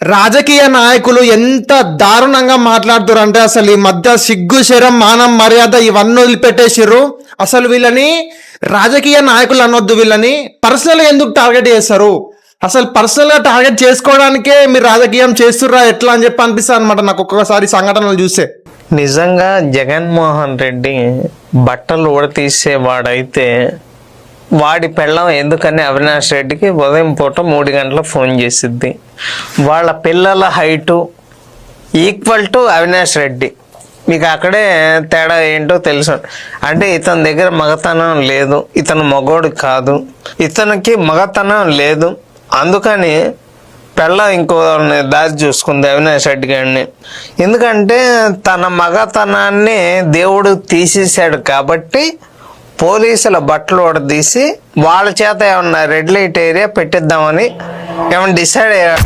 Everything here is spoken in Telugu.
రాజకీయ నాయకులు ఎంత దారుణంగా మాట్లాడుతారు అంటే అసలు ఈ మధ్య సిగ్గు శరం మానం మర్యాద ఇవన్నీ వదిలిపెట్టేసిర్రు. అసలు వీళ్ళని రాజకీయ నాయకులు అనొద్దు వీళ్ళని. పర్సనల్ ఎందుకు టార్గెట్ చేస్తారు? అసలు పర్సనల్గా టార్గెట్ చేసుకోవడానికే మీరు రాజకీయం చేస్తుర్రా? ఎట్లా అని చెప్పి అనిపిస్తుంది అనమాట నాకు ఒక్కొక్కసారి సంఘటనలు చూస్తే. నిజంగా జగన్మోహన్ రెడ్డి బట్టలు ఉడతీసేవాడైతే వాడి పెళ్ళం ఎందుకని అవినాష్ రెడ్డికి ఉదయం పూట మూడు గంటల ఫోన్ చేసిద్ది. వాళ్ళ పిల్లల height equal to Avinash Reddy. మీకు అక్కడే తేడా ఏంటో తెలుసు. అంటే ఇతని దగ్గర మగతనం లేదు. ఇతను మగోడు కాదు. ఇతనికి మగతనం లేదు. అందుకని పెళ్ళ ఇంకో దారి చూసుకుంది అవినాష్ రెడ్డి గారిని. ఎందుకంటే తన మగతనాన్ని దేవుడు తీసేశాడు కాబట్టి పోలీసుల బట్టలు తీసి వాళ్ళ చేత ఏమన్నా రెడ్ లైట్ ఏరియా పెట్టిద్దామని ఏమన్నా డిసైడ్ అయ్యారు.